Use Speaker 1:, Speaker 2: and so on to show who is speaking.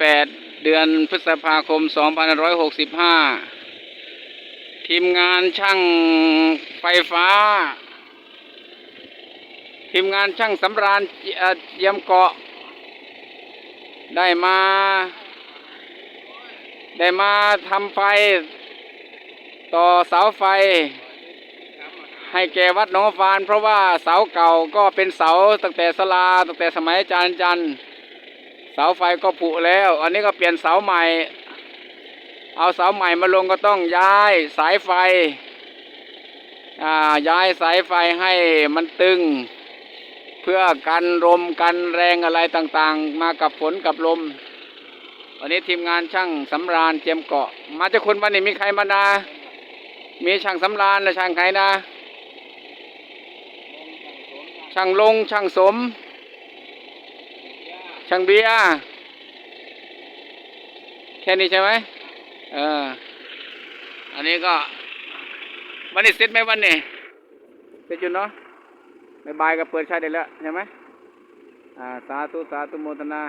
Speaker 1: 8 เดือนพฤษภาคม 2565 ทีมงานช่างไฟฟ้า ทีมงานช่างสำราญเยี่ยมเกาะ ได้มา ได้มาทำไฟ ต่อเสาไฟ ให้แก่วัดหนองฟาน เพราะว่าเสาเก่าก็เป็นเสาตั้งแต่สลาตั้งแต่สมัยอาจารย์จันทร์ เสาไฟก็ผุแล้ว อันนี้ก็เปลี่ยนเสาใหม่ เอาเสาใหม่มาลงก็ต้องย้ายสายไฟอ่าย้ายสายไฟให้มันตึง เพื่อกันลมกันแรงอะไรต่างๆ มากับฝนกับลมวันนี้ทีมงานช่างสำราญเจียมเกาะ มาจากคนวันนี้มีใครมานา มีช่างสำราญและช่างใครนะ ช่างลงช่างสม ช่างเบียร์แค่นี้ใช่ไหมเออ อันนี้ก็วันนี้เสร็จไหมวันนี้เสร็จอยู่เนาะบายบายก็เปิดใช้ได้แล้วใช่ไหมอ่า สาธุสาธุโมทนา